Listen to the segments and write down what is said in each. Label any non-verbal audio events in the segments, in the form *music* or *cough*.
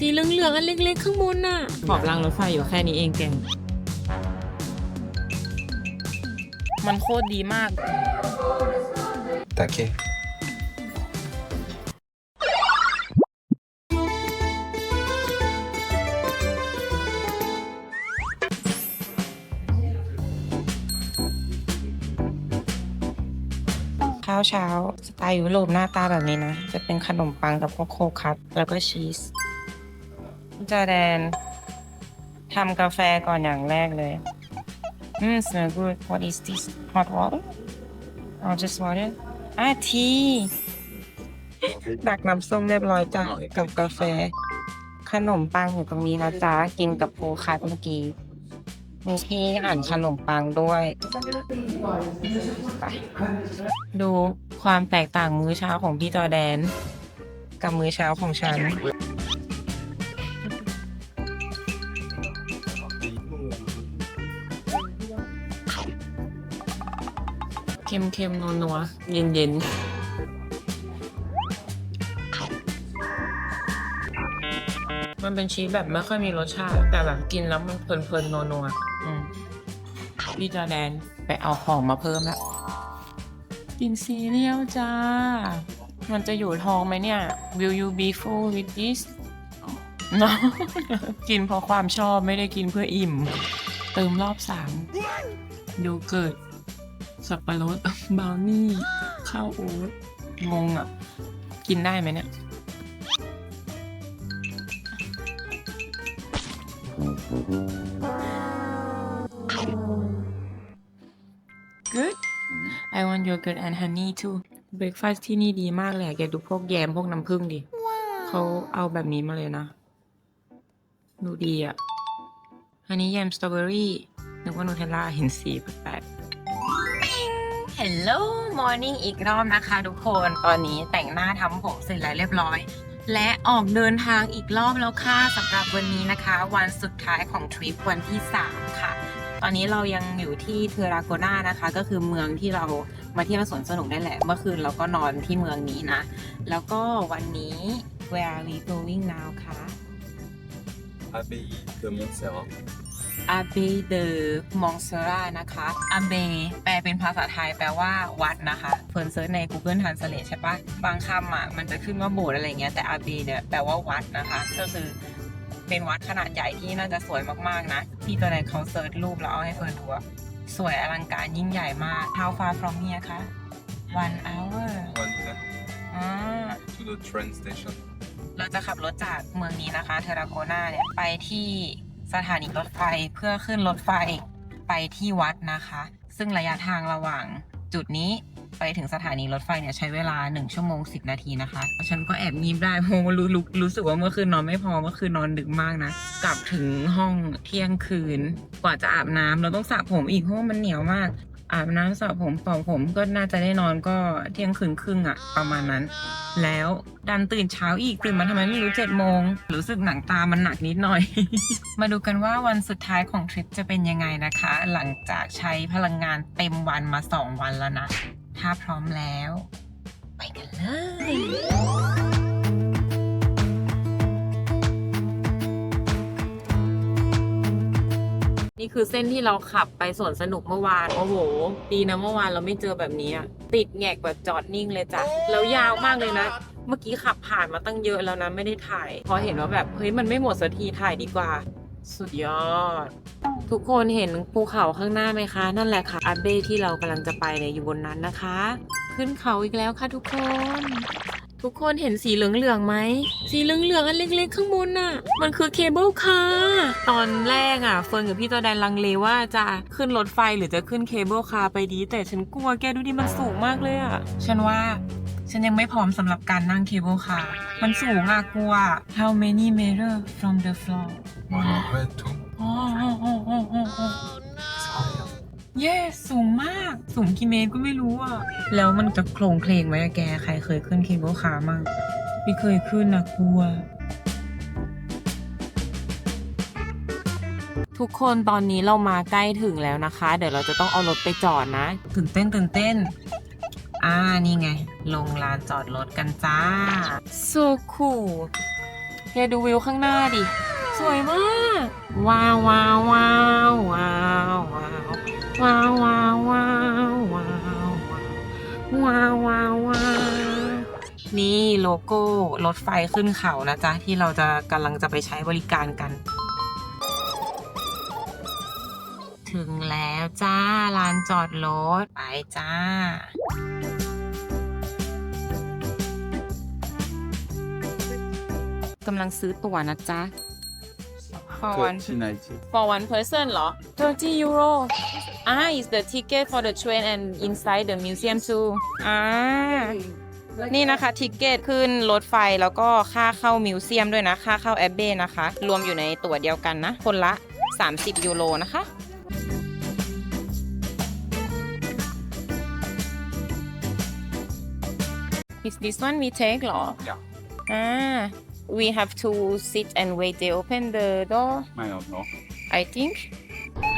สีเหลืองๆอันเล็กๆข้างบนน่ะขอบรางรถไฟอยู่แค่นี้เองแกงมันโคตรดีมากだけข้าวเช้า สไตล์ยุโรปหน้าตาแบบนี้นะ จะเป็นขนมปังกับพวกโคคัสแล้วก็ชีส จอแดนทำกาแฟก่อนอย่างแรกเลย อืม smell good what is this hot water or just water อะทีตักน้ำส้มเรียบร้อยจ้ะกับกาแฟ ขนมปังอยู่ตรงนี้นะจ๊ะ กินกับโคคัสเมื่อกี้ มีที่อ่านขนมปังด้วยไปดูความแตกต่างมื้อเช้าของพี่จอแดน กับมื้อเช้าของฉัน เค็มๆนัวๆเย็นๆมันเป็นชีสแบบไม่ค่อยมีรสชาติ แต่แบบกินแล้วมันเพลินๆนัวๆอืมพี่จอแดนไปเอาของมาเพิ่มละกินซีเรียลจ้า มันจะอยู่ท้องไหมเนี่ย Will you be full with this เนาะกินเพราะความชอบไม่ได้กินเพื่ออิ่ม เติมรอบสามโยเกิร์ต สับปะรดบราวนี่ ข้าวโอ๊ตงงอะ กินได้ไหมเนี่ย good I want yogurt and honey too breakfast ที่นี่ดีมากเลยอะแกดูพวกแยมพวกน้ำผึ้งดิ เขาเอาแบบนี้มาเลยนะ ดูดีอะอันนี้แยมสตรอเบอรี่นึกว่านูเทลล่าเห็นสีแปลกๆ Hello morning อีกรอบนะคะทุกคนตอนนี้แต่งหน้าทำผมเสร็จแล้วเรียบร้อย และออกเดินทางอีกรอบแล้วค่ะสำหรับวันนี้นะคะ วันสุดท้ายของทริปวันที่ 3 ค่ะ ตอนนี้เรายังอยู่ที่เทอราโกนานะคะ ก็คือเมืองที่เรามาเที่ยวสวนสนุกได้แหละ เมื่อคืนเราก็นอนที่เมืองนี้นะ แล้วก็วันนี้ where are we going now คะ Abbaye de Montserrat. อาเบเดอมองเซรานะคะอาเบแปลเป็นภาษาไทยแปลว่าวัดนะคะเฟิร์นเซิร์ชใน Google Translate ใช่ปะบางคำอะมันจะขึ้นว่าโบสถ์อะไรเงี้ยแต่อาเบเนี่ยแปลว่าวัดนะคะ ก็คือเป็นวัดขนาดใหญ่ที่น่าจะสวยมากๆนะ ที่ตอนแรกเขาเซิร์ชรูปแล้วเอาให้เฟิร์นดูอะสวยอลังการยิ่งใหญ่มาก How far from here คะ one hour One ten อ่า to the train station. เราจะขับรถจากเมืองนี้นะคะ เทราโกนาเนี่ยไปที่ สถานีรถไฟเพื่อขึ้นรถไฟไปที่วัดนะคะ ซึ่งระยะทางระหว่างจุดนี้ไปถึงสถานีรถไฟเนี่ยใช้เวลา 1 ชั่วโมง 10 นาทีนะคะฉันก็แอบงีบได้เพราะว่ารู้รู้รู้สึกว่าเมื่อคืนนอนไม่พอเมื่อคืนนอนดึกมากนะ กลับถึงห้องเที่ยงคืน กว่าจะอาบน้ำเราต้องสระผมอีกเพราะว่ามันเหนียวมาก อาบน้ำสระผมเป่าผมก็น่าจะได้นอนก็เที่ยงคืนครึ่งอะประมาณนั้น แล้วดันตื่นเช้าอีกตื่นมาทำไมไม่รู้เจ็ดโมงรู้สึกหนังตามันหนักนิดหน่อย มาดูกันว่าวันสุดท้ายของทริปจะเป็นยังไงนะคะ หลังจากใช้พลังงานเต็มวันมาสองวันแล้วนะ ถ้าพร้อมแล้ว ไปกันเลย นี่คือเส้นที่เราขับไปสวนสนุกเมื่อวาน โอ้โห ดีนะเมื่อวานเราไม่เจอแบบนี้อะติดแงกแบบจอดนิ่งเลยจ้ะ แล้วยาวมากเลยนะ เมื่อกี้ขับผ่านมาตั้งเยอะแล้วนะไม่ได้ถ่าย พอเห็นว่าแบบเฮ้ยมันไม่หมดสักทีถ่ายดีกว่า สุดยอด ทุกคนเห็นภูเขาข้างหน้าไหมคะ นั่นแหละค่ะอาเบ้ที่เรากำลังจะไปเนี่ยอยู่บนนั้นนะคะ ขึ้นเขาอีกแล้วค่ะทุกคน ทุกคนเห็นสีเหลืองๆไหม สีเหลืองๆอันเล็ก ๆ ข้างบนน่ะ มันคือเคเบิลคาร์ตอนแรกอะเฟิร์นกับพี่จอแดนลังเลว่าจะขึ้นรถไฟหรือจะขึ้นเคเบิลคาร์ไปดี แต่ฉันกลัวแกดูดิมันสูงมากเลยอะ ฉันว่าฉันยังไม่พร้อมสำหรับการนั่งเคเบิลคาร์มันสูงอะกลัว How many meter from the floor Ouais, tout. อ๋ออ๋อ เย้สูงมากสูงกี่เมตรก็ไม่รู้อะ แล้วมันจะโครงเพลงไหมอะแก ใครเคยขึ้นเคเบิลคาร์มั่งไม่เคยขึ้นนะกลัว ทุกคนตอนนี้เรามาใกล้ถึงแล้วนะคะ เดี๋ยวเราจะต้องเอารถไปจอดนะ ตื่นเต้นตื่นเต้น อ่านี่ไง ลงลานจอดรถกันจ้า so cool แกดูวิวข้างหน้าดิ สวยมาก ว้าวว้าวว้าวว้าวว้าว ว้าวว้าวว้าวว้าวว้าวว้าวว้าวนี่โลโก้รถไฟขึ้นเขานะจ๊ะ ที่เราจะกำลังจะไปใช้บริการกัน ถึงแล้วจ้าลานจอดรถ ไปจ้ากำลังซื้อตั๋วนะจ๊ะ for one 3090. for one person เหรอ 30 euro ah is the ticket for the train and inside the museum too อ่า นี่นะคะทิเกตขึ้นรถไฟแล้วก็ค่าเข้ามิวเซียมด้วยนะ ค่าเข้าแอบเบ้นะคะ รวมอยู่ในตั๋วเดียวกันนะ คนละ 30 ยูโรนะคะ Is this one we take เหรอ Yeah. อ่า we have to sit and wait they open the door I don't know. I think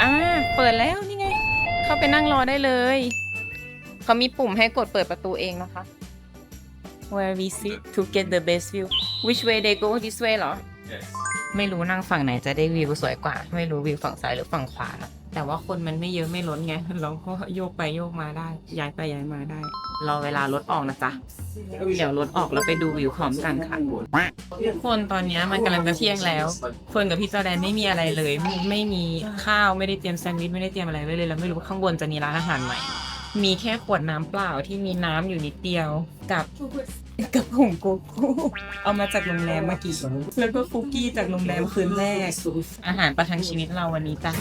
อ่าเปิดแล้วนี่ไง เข้าไปนั่งรอได้เลย เขามีปุ่มให้กดเปิดประตูเองนะคะ Where we sit to get the best view Which way they go this way เหรอ Yes. ไม่รู้นั่งฝั่งไหนจะได้วิวสวยกว่า ไม่รู้วิวฝั่งซ้ายหรือฝั่งขวานะแต่ว่าคนมันไม่เยอะไม่ล้นไง เราก็โยกไปโยกมาได้ ย้ายไปย้ายมาได้ รอเวลารถออกนะจ๊ะ เดี๋ยวรถออกแล้วไปดูวิวพร้อมกันค่ะ ทุกคนตอนนี้มันกำลังจะเที่ยงแล้วเฟิร์นกับพี่จอแดนไม่มีอะไรเลย ไม่ไม่มีข้าวไม่ได้เตรียมแซนด์วิชไม่ได้เตรียมอะไรไว้เลยแล้วไม่รู้ว่าข้างบนจะมีร้านอาหารใหม่มีแค่ขวดน้ำเปล่าที่มีน้ำอยู่นิดเดียวกับกับผงโกโก้เอามาจากโรงแรมเมื่อกี้แล้วก็คุกกี้จากโรงแรมคืนแรก อาหารประทังชีวิตเราวันนี้จ้ะ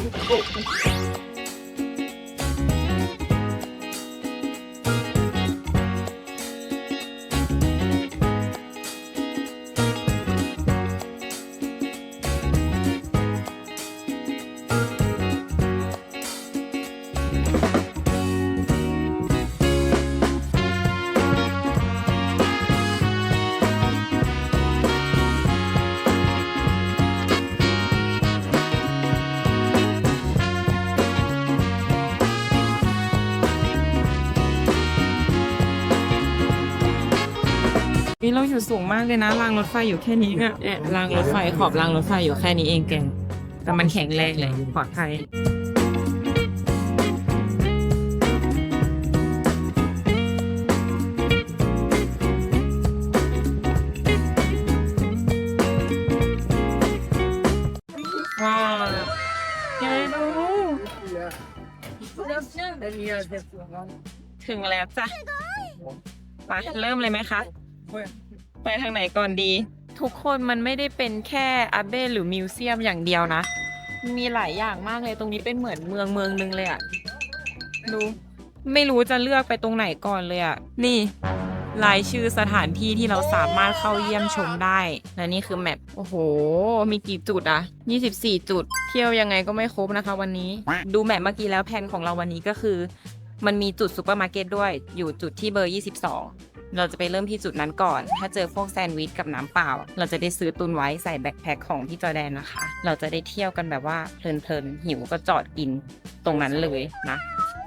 นี่เราอยู่สูงมากเลยนะรางรถไฟอยู่แค่นี้เนี่ยเนี่ยรางรถไฟขอบรางรถไฟอยู่แค่นี้เองแกแต่มันแข็งแรงเลยปลอดภัยว้าวแกดูถึงแล้วจ้ะไปเริ่มเลยไหมคะ ไปทางไหนก่อนดี ทุกคนมันไม่ได้เป็นแค่อาเบหรือมิวเซียมอย่างเดียวนะ มีหลายอย่างมากเลยตรงนี้เป็นเหมือนเมืองเมืองนึงเลยอะดูไม่รู้จะเลือกไปตรงไหนก่อนเลยอะนี่รายชื่อสถานที่ที่เราสามารถเข้าเยี่ยมชมได้ และนี่คือแมป โอ้โห มีกี่จุดอะ24 จุด เที่ยวยังไงก็ไม่ครบนะคะวันนี้ ดูแมปเมื่อกี้แล้วแผนของเราวันนี้ก็คือ มันมีจุดซูเปอร์มาร์เก็ตด้วย อยู่จุดที่เบอร์ 22 เราจะไปเริ่มที่จุดนั้นก่อน ถ้าเจอพวกแซนด์วิชกับน้ำเปล่า เราจะได้ซื้อตุนไว้ใส่แบ็คแพคของพี่จอแดนนะคะ เราจะได้เที่ยวกันแบบว่าเพลินๆหิวก็จอดกินตรงนั้นเลยนะ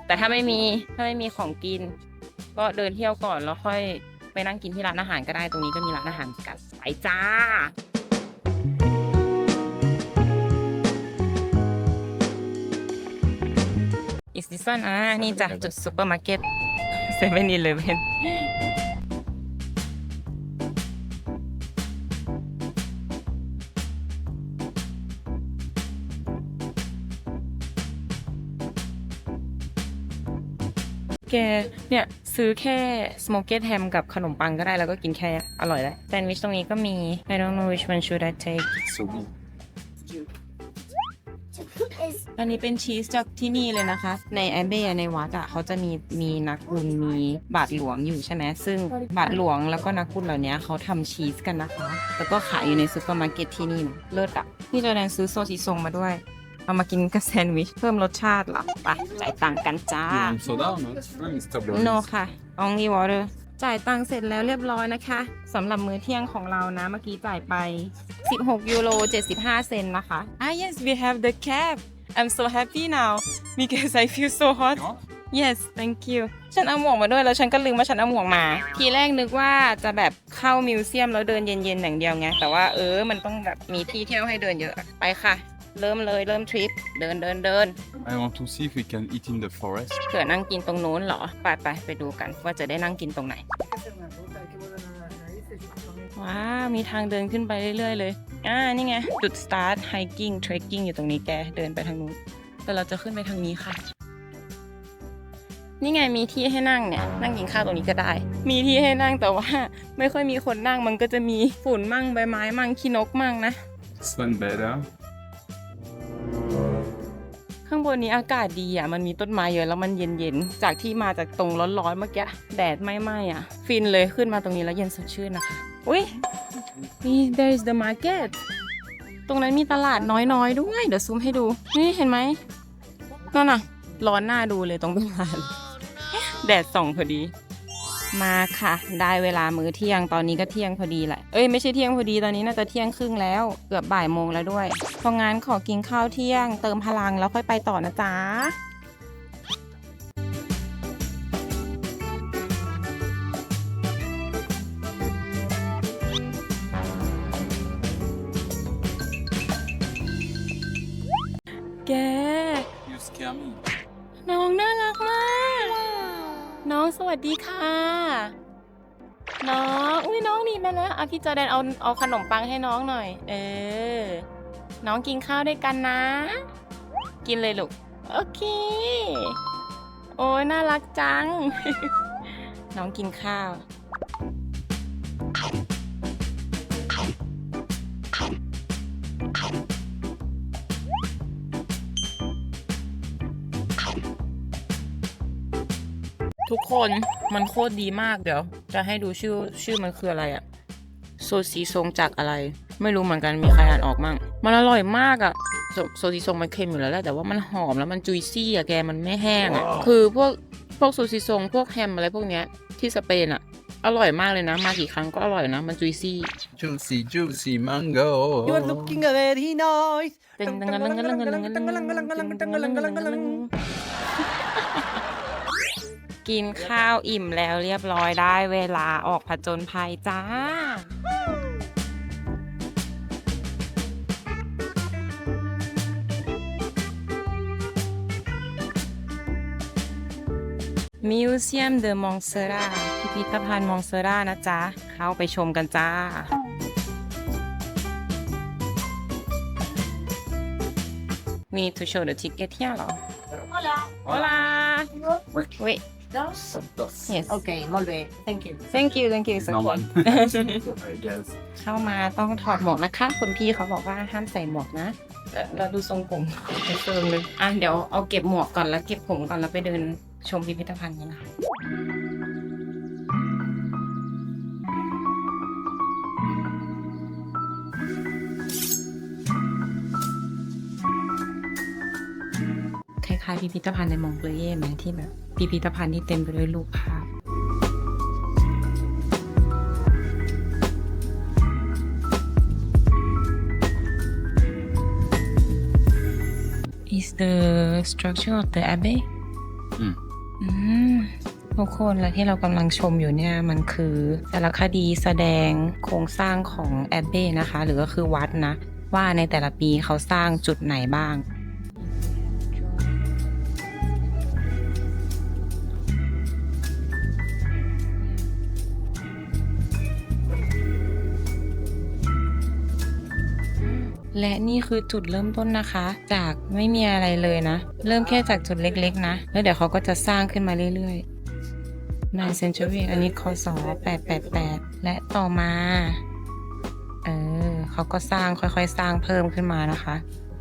แต่ถ้าไม่มีถ้าไม่มีของกิน ก็เดินเที่ยวก่อนแล้วค่อยไปนั่งกินที่ร้านอาหารก็ได้ตรงนี้ก็มีร้านอาหารกันไปจ้า อีกซิซันอ่านี่จ้ะจุดซูเปอร์มาร์เก็ตเซเว่นอีเลฟเว่นแกเนี่ย ซื้อแค่สโมเก d แฮมกับขนมปังก็ได้แล้วก็กินแค่อร่อยแล้วแซนด์วิชตรงนี้ก็มี I don't know which one should I take So good. อันนี้เป็นชีสจากที่นี่เลยนะคะ ในแอเบในวัดอะเขาจะมีมีนักบุญมีบาทหลวงอยู่ใช่ไหมซึ่งบาทหลวงแล้วก็นักบุญเหล่านี้เขาทำชีสกันนะคะ แล้วก็ขายอยู่ในซูเปอร์มาร์เก็ตที่นี่นะเลิศอะพี่จอแดนซื้อโซซิซงมาด้วย เอามากินกับแซนด์วิชเพิ่มรสชาติเหรอไปจ่ายตังค์กันจ้า You want soda or not? Mm, strawberries. no ค่ะ only water จ่ายตังค์เสร็จแล้วเรียบร้อยนะคะสำหรับมื้อเที่ยงของเรานะเมื่อกี้จ่ายไป 16 ยูโร 75 เซนต์นะคะ ah yes we have the cab I'm so happy now because I feel so hot You want? yes thank you ฉันเอาหมวกมาด้วยแล้วฉันก็ลืมว่าฉันเอาหมวกมา ทีแรกนึกว่าจะแบบเข้ามิวเซียมแล้วเดินเย็นๆอย่างเดียวไงแต่ว่าเออมันต้องแบบมีที่เที่ยวให้เดินเยอะไปค่ะ เริ่มเลยเริ่มทริป เดินเดินเดิน I want to see if we can eat in the forest. เผื่อนั่งกินตรงนู้นเหรอ ไปไปไปดูกันว่าจะได้นั่งกินตรงไหน ว้าว มีทางเดินขึ้นไปเรื่อยๆเลย อ่า นี่ไง จุด start hiking trekking อยู่ตรงนี้แก เดินไปทางนู้น แต่เราจะขึ้นไปทางนี้ค่ะ นี่ไงมีที่ให้นั่งเนี่ย นั่งกินข้าวตรงนี้ก็ได้ มีที่ให้นั่งแต่ว่า ไม่ค่อยมีคนนั่งมันก็จะมีฝุ่นมั่งใบไม้มั่งขี้นกมั่งนะ This one better. ข้างบนนี้อากาศดีอะ มันมีต้นไม้เยอะแล้วมันเย็นๆ จากที่มาจากตรงร้อนๆเมื่อกี้แดดไม่ไหม้อะ ฟินเลยขึ้นมาตรงนี้แล้วเย็นสดชื่นนะคะ อุ้ยนี่ there is the market ตรงนั้นมีตลาดน้อยๆด้วย เดี๋ยวซูมให้ดู นี่เห็นไหมนั่นน่ะ ร้อนหน้าดูเลยตรงตลาดแดดส่องพอดี มาค่ะ ได้เวลามื้อเที่ยงตอนนี้ก็เที่ยงพอดีแหละเอ้ยไม่ใช่เที่ยงพอดีตอนนี้น่าจะเที่ยงครึ่งแล้วเกือบบ่ายโมงแล้วด้วยเพราะงั้นขอกินข้าวเที่ยง เติมพลังแล้วค่อยไปต่อนะจ๊ะแก You scare me. น้องน่ารักมาก น้องสวัสดีค่ะ น้องอุ้ยน้องนี่มาแล้วเอาพี่จอแดนเอาเอาขนมปังให้น้องหน่อย เออ น้องกินข้าวด้วยกันนะ กินเลยลูก โอเค โอ้ยน่ารักจัง น้องกินข้าว ทุกคนมันโคตรดีมากเดี๋ยว จะให้ดูชื่อชื่อมันคืออะไรอะโซซีทรงจากอะไร ไม่รู้เหมือนกันมีใครอ่านออกมั่งมันอร่อยมากอะโซโซซีทรงมันเค็มอยู่แล้วแหละแต่ว่ามันหอมแล้วมันจุยซี่อะแกมันไม่แห้งอะคือพวกพวกโซซีทรงพวกแฮมอะไรพวกเนี้ยที่สเปนอะอร่อยมากเลยนะ มากี่ครั้งก็อร่อยนะ มันจุยซี่ Juicy, juicy mango. You are looking very nice. กินข้าวอิ่มแล้วเรียบร้อยได้เวลาออกผจญภัยจ้า มิวเซียมเดอะมองเซราพิพิธภัณฑ์มองเซรานะจ๊ะ เข้าไปชมกันจ้า We need to show the ticket here เหรอ Hola. Hola Wait Dos. Yes Okay, molt bé. Thank you. Thank you thank you so No much one. I guess. เข้ามาต้องถอดหมวกนะคะคุณพี่เขาบอกว่าห้ามใส่หมวกนะเอ่อเราดูทรงผมจะเฟิร์มเลยอะเดี๋ยวเอาเก็บหมวกก่อนแล้วเก็บผมก่อนแล้วไปเดินชมพิพิธภัณฑ์กันนะคะายๆพิพิธภัณฑ์ในมองเกลเย่ไหมที่แบบพิพิธภัณฑ์ที่เต็มไปด้วยรูปภาพ is the structure of the abbey อืมอืมทุกคนและที่เรากำลังชมอยู่เนี่ย มันคือสารคดีแสดงโครงสร้างของแอบเบ้นะคะ หรือก็คือวัดนะ ว่าในแต่ละปีเขาสร้างจุดไหนบ้าง และนี่คือจุดเริ่มต้นนะคะ จากไม่มีอะไรเลยนะ เริ่มแค่จากจุดเล็กๆ นะ แล้วเดี๋ยวเขาก็จะสร้างขึ้นมาเรื่อยๆ9 century อันนี้คศ888 และต่อมา เออเขาก็สร้างค่อยๆ สร้างเพิ่มขึ้นมานะคะ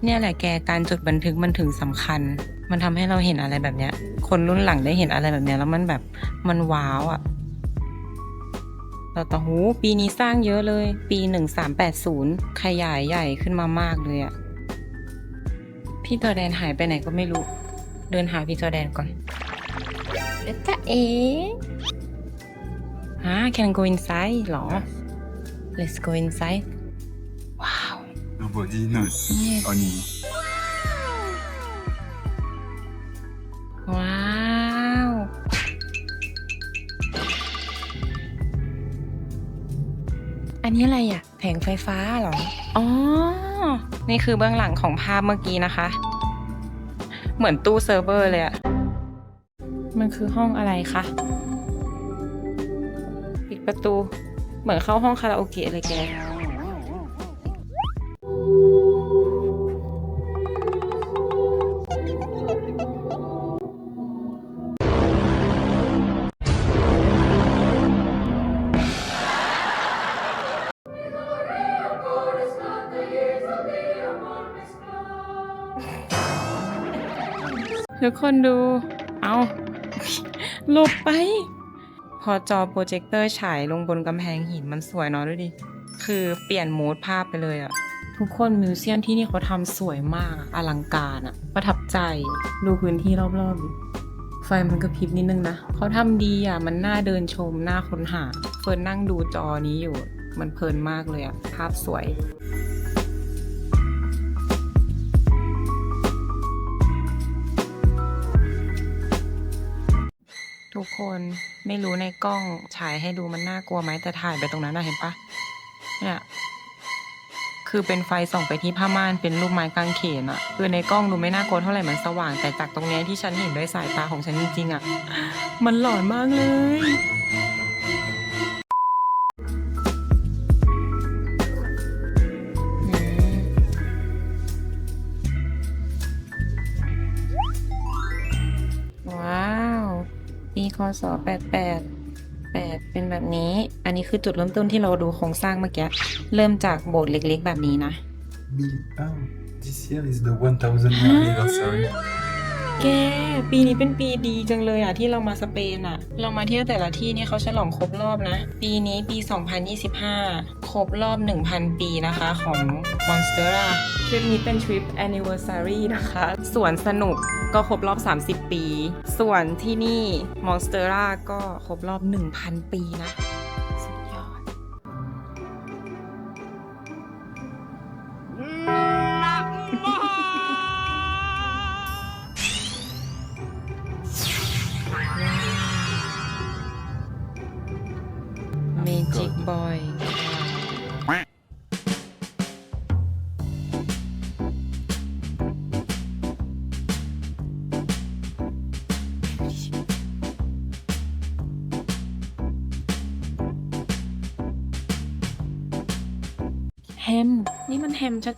เนี่ยแหละแกการจดบันทึกมันถึงสำคัญ มันทำให้เราเห็นอะไรแบบเนี้ย คนรุ่นหลังได้เห็นอะไรแบบเนี้ยแล้วมันแบบมันว้าวอะ่ะ เราต่อหูปีนี้สร้างเยอะเลย ปี 1380 ขยายใหญ่ขึ้นมามากเลยอะพี่จอแดนหายไปไหนก็ไม่รู้ เดินหาพี่จอแดนก่อนเอ๊ะจ๊ะเอ๋ฮะ can go inside เหรอ let's go inside ว้าว Nobody knows. Yes. Only. ว้าว นนี้อะไรอะแผงไฟฟ้าเหรอ อ๋อ นี่คือเบื้องหลังของภาพเมื่อกี้นะคะ เหมือนตู้เซิร์ฟเวอร์เลยอะมันคือห้องอะไรคะ ปิดประตู เหมือนเข้าห้องคาราโอเกะเลยแก ทุกคนดู เอาหลบไป พอจอโปรเจคเตอร์ฉายลงบนกำแพงหินมันสวยเนาะดูดิ คือเปลี่ยนโหมดภาพไปเลยอะทุกคนมิวเซียมที่นี่เขาทำสวยมากอลังการอะประทับใจดูพื้นที่รอบๆดิไฟมันกระพริบนิดนึงนะเขาทำดีอะมันน่าเดินชมน่าค้นหา เฟิร์นนั่งดูจอนี้อยู่ มันเพลินมากเลยอะภาพสวย ทุกคนไม่รู้ในกล้องฉายให้ดูมันน่ากลัวไหมแต่ถ่ายไปตรงนั้นนะเห็นปะเนี่ยคือเป็นไฟส่องไปที่ผ้าม่านเป็นรูปไม้กางเขนอะคือในกล้องดูไม่น่ากลัวเท่าไหร่มันสว่างแต่จากตรงนี้ที่ฉันเห็นด้วยสายตาของฉันจริงๆอะมันหลอนมากเลย ศ88 8 เป็นแบบนี้ อันนี้คือจุดเริ่มต้นที่เราดูโครงสร้างเมื่อกี้ เริ่มจากโบสถ์เล็กๆ แบบนี้นะ Mille- Ah, this year is the 1000 year anniversary. แกปีนี้เป็นปีดีจังเลยอะที่เรามาสเปนอะ เรามาเที่ยวแต่ละที่นี่เขาฉลองครบรอบนะ ปีนี้ปี 2025 ครบรอบ 1,000 ปีนะคะของ Monstera ทริปนี้เป็นทริป anniversary นะคะสวนสนุกก็ครบรอบ 30 ปี ส่วนที่นี่ Monstera ก็ครบรอบ 1,000 ปีนะ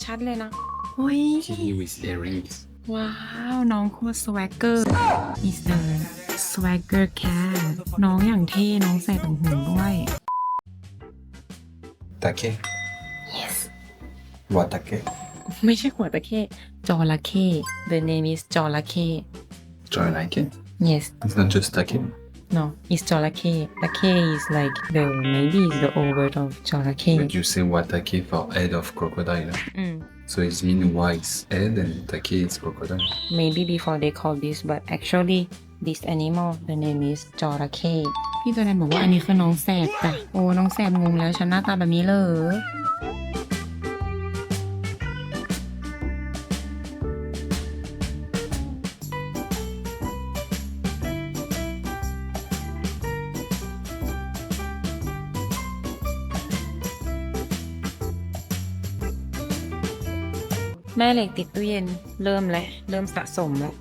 ชัดๆเลยนะเฮ้ย Kitty with earrings. ว้าว น้องโคตร swagger is the swagger cat น้องอย่างเท่ น้องใส่ถุงหูด้วย Take. yes What take? ไม่ใช่หัวตะเข้จระเข้ the name is จระเข้ Do you like it? yes It's not just take. no it's จ ระเข้ the K is like the maybe is the old word of จระเข้ But you say what take for head of crocodile. อืม So it's mean wise head and take is crocodile. maybe before they call this but actually this animal the name is จระเข้พี่ตัวแดนบอกว่าอันนี้คือน้องแสบจ้ะโอ้น้องแสบงงแล้วฉันหน้าตาแบบนี้เลย ม่เหล็กติดตู้เย็น เริ่มแล้ว เริ่มสะสมแล้ว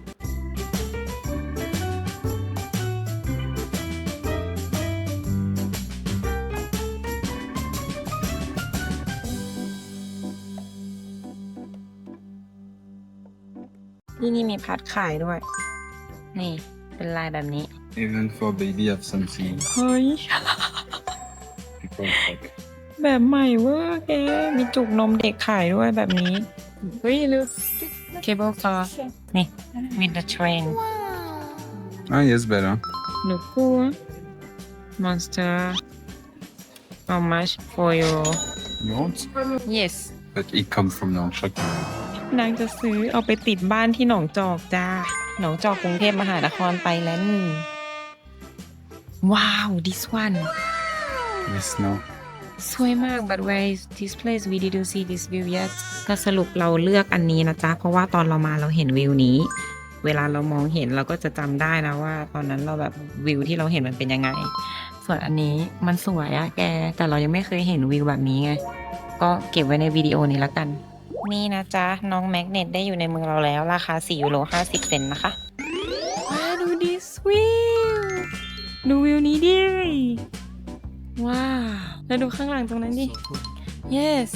ที่นี่มีพัดขายด้วย นี่ เป็นลายแบบนี้ Even for baby have something เฮ้ย people like. แบบใหม่เวอร์แกมีจุกนมเด็กขายด้วยแบบนี้ เฮ้ยลืม cable car นี่ with the train Ah yes, better. หนูกลัว monster how much for your You want? yes But it come from the shop. นางจะซื้อเอาไปติดบ้านที่หนองจอกจ้า หนองจอกกรุงเทพมหานครไปแล้วนี่ว้าว this one Yes, no. สวยมาก but where is this place we didn't see this view yet ก็สรุปเราเลือกอันนี้นะจ๊ะ เพราะว่าตอนเรามาเราเห็นวิวนี้ เวลาเรามองเห็นเราก็จะจำได้นะว่า ตอนนั้นเราแบบวิวที่เราเห็นมันเป็นยังไง ส่วนอันนี้มันสวยอะแก แต่เรายังไม่เคยเห็นวิวแบบนี้ไง ก็เก็บไว้ในวิดีโอนี้แล้วกัน นี่นะจ๊ะ น้องแมกเนตได้อยู่ในเมืองเราแล้ว ราคา4ยูโร50 เซนต์นะคะว้าดูดิสวิวดูวิวนี้ดิว้าว แล้วดูข้างหลังตรงนั้นดิ yes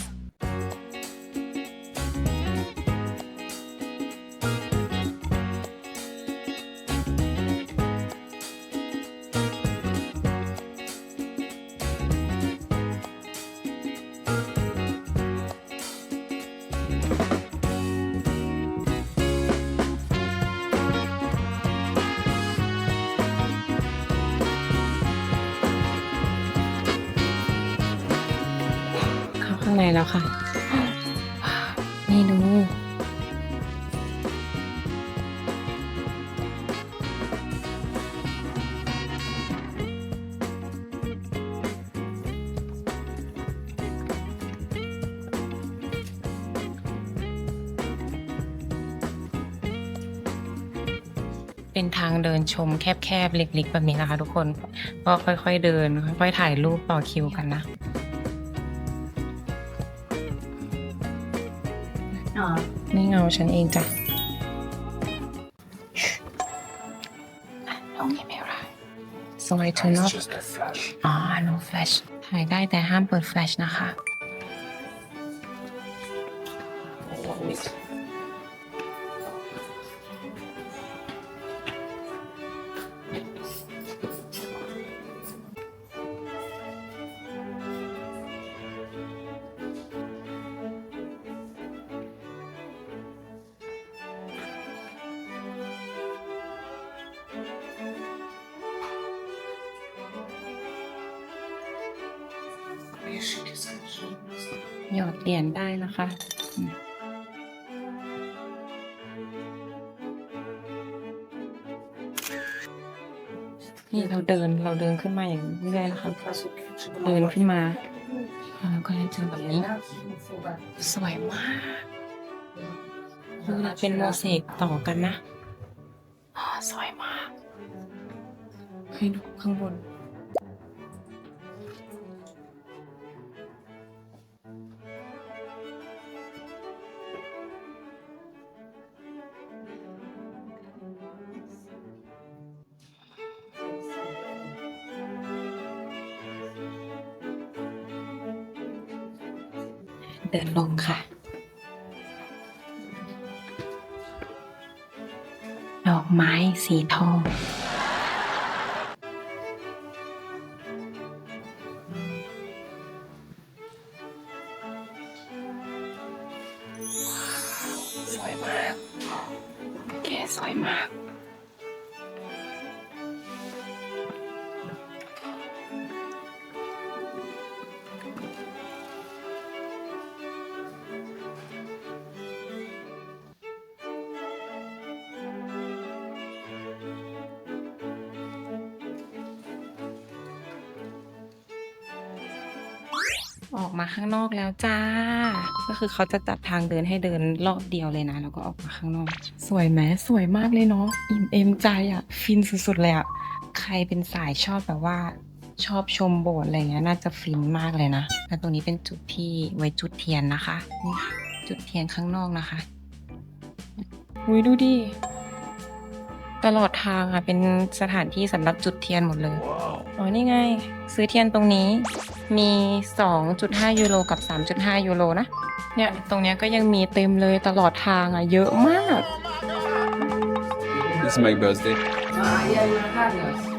เป็นทางเดินชมแคบๆเล็กๆแบบนี้นะคะทุกคน ก็ค่อยๆเดิน ค่อยๆถ่ายรูปต่อคิวกันนะอ๋อไม่เงาฉันเองจ้ะโอเคไม่ไร sorry to not It's just a flash. อ๋อ no flash ถ่ายได้แต่ห้ามเปิดแฟลชนะคะ หยอดเหรียญได้นะคะนี่เราเดินเราเดินขึ้นมาอย่างเรื่อยๆนะคะเดินขึ้นมาแล้วก็เลยเจอแบบนี้สวยมากดูนะเป็นโมเสกต่อกันนะสวยมากให้ดูข้างบน เดินลงค่ะ ดอกไม้สีทอง ข้างนอกแล้วจ้า ก็คือเขาจะจัดทางเดินให้เดินรอบเดียวเลยนะ แล้วก็ออกมาข้างนอก สวยไหมสวยมากเลยเนาะอิ่มเอมใจอะฟินสุดๆเลยอะใครเป็นสายชอบแบบว่าชอบชมโบสถ์อะไรเงี้ยน่าจะฟินมากเลยนะแล้วตรงนี้เป็นจุดที่ไว้จุดเทียนนะคะนี่ค่ะจุดเทียนข้างนอกนะคะอุ้ยดูดิ ตลอดทางอะเป็นสถานที่สำหรับจุดเทียนหมดเลย อ๋อ นี่ไง ซื้อเทียนตรงนี้ มี 2.5 ยูโรกับ 3.5 ยูโรนะ เนี่ย ตรงเนี้ยก็ยังมีเต็มเลยตลอดทางอะ เยอะมาก It's my birthday. Ah, yeah, you're fabulous.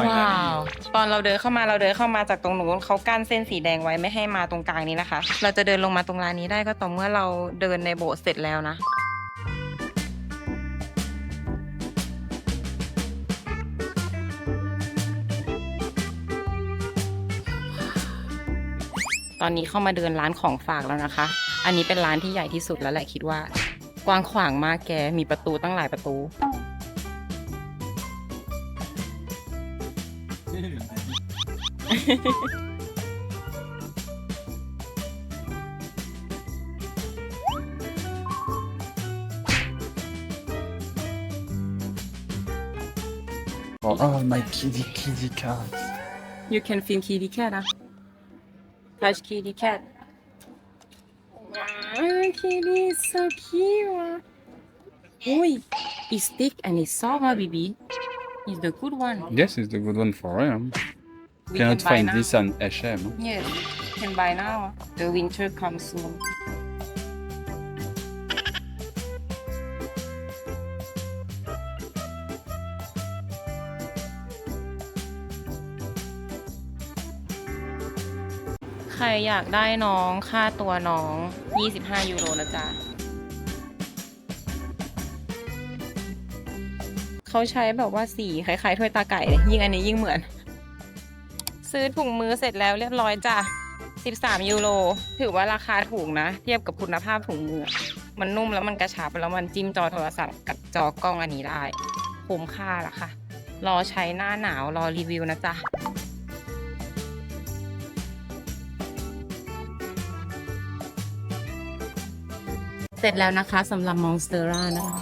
ว้าวตอนเราเดินเข้ามาเราเดินเข้ามาจากตรงนู้นเขากั้นเส้นสีแดงไว้ไม่ให้มาตรงกลางนี้นะคะ เราจะเดินลงมาตรงลานนี้ได้ก็ต่อเมื่อเราเดินในโบสถ์เสร็จแล้วนะ ตอนนี้เข้ามาเดินร้านของฝากแล้วนะคะ อันนี้เป็นร้านที่ใหญ่ที่สุดแล้วแหละคิดว่า กว้างขวางมากแกมีประตูตั้งหลายประตู *laughs* Oh, oh, my kitty, kitty cat. You can feed kitty cat, huh? Touch kitty cat. Wow, kitty is so cute. Ah. Oi, he's thick and he's sour, ah, baby. He's the good one. Yes, he's the good one for him. We Cannot can buy find now this on H&M. yes can buy now the winter comes soon ใครอยากได้น้องค่าตัวน้อง 25 ยูโรนะจ๊ะเขาใช้แบบว่าสีคล้ายๆถ้วยตาไก่เลยยิ่งอันนี้ยิ่งเหมือน ซื้อถุงมือเสร็จแล้วเรียบร้อยจ้ะ 13 ยูโร ถือว่าราคาถูกนะ เทียบกับคุณภาพถุงมือ มันนุ่มแล้วมันกระชับแล้วมันจิ้มจอโทรศัพท์กับจอกล้องอันนี้ได้ คุ้มค่าละค่ะ รอใช้หน้าหนาวรอรีวิวนะจ๊ะเสร็จแล้วนะคะสำหรับ Monstera นะคะ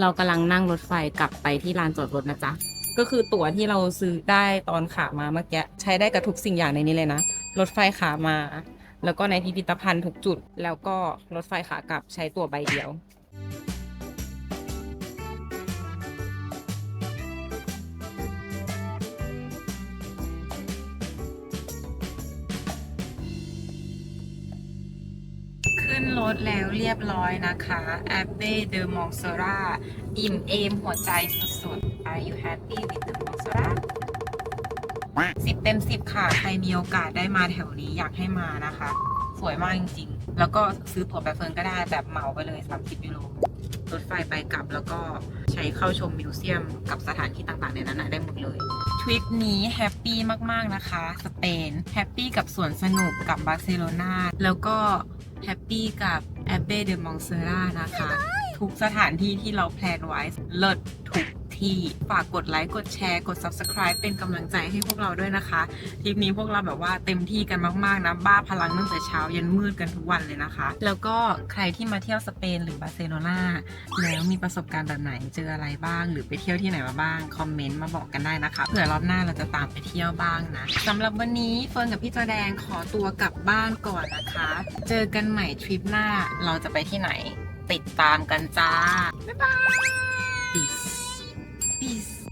เรากำลังนั่งรถไฟกลับไปที่ลานจอดรถนะจ๊ะ ก็คือตั๋วที่เราซื้อได้ตอนขามาเมื่อกี้ใช้ได้กับทุกสิ่งอย่างในนี้เลยนะ รถไฟขามา แล้วก็ในพิพิธภัณฑ์ทุกจุด แล้วก็รถไฟขากลับใช้ตั๋วใบเดียว ถแล้วเรียบร้อยนะคะแอ b เบเดอ m o n s e r a อิ่มเอมหัวใจสุดๆ Are you happy with the Montserrat สิบเต็มสิบค่ะ ใครมีโอกาสได้มาแถวนี้อยากให้มานะคะ สวยมากจริงๆ แล้วก็ซื้อตั๋วแบบเฟิร์นก็ได้แบบเหมาไปเลย 30ยูโรรถไฟไปกลับแล้วก็ใช้เข้าชมมิวเซียมกับสถานที่ต่างๆ ในนั้นนะได้หมดเลย ทริปนี้แฮปปี้มากๆนะคะ สเปน แฮปปี้กับสวนสนุกกับบาร์เซโลนาแล้วก็ แฮปปี้กับแอบเบเดมองเซรานะคะ ทุกสถานที่ที่เราแพลนไว้เลิศทุก ที่ ฝากกดไลค์ กดแชร์ กด Subscribe เป็นกำลังใจให้พวกเราด้วยนะคะทริปนี้พวกเราแบบว่าเต็มที่กันมากๆนะบ้าพลังตั้งแต่เช้ายันมืดกันทุกวันเลยนะคะ แล้วก็ใครที่มาเที่ยวสเปนหรือบาร์เซโลนาแล้วมีประสบการณ์แบบไหนเจออะไรบ้าง หรือไปเที่ยวที่ไหนมาบ้างคอมเมนต์มาบอกกันได้นะคะเผื่อรอบหน้าเราจะตามไปเที่ยวบ้างนะสำหรับวันนี้เฟิร์นกับพี่จอแดงขอตัวกลับบ้านก่อนนะคะ เจอกันใหม่ทริปหน้าเราจะไปที่ไหนติดตามกันจ้า บ๊ายบาย Peace.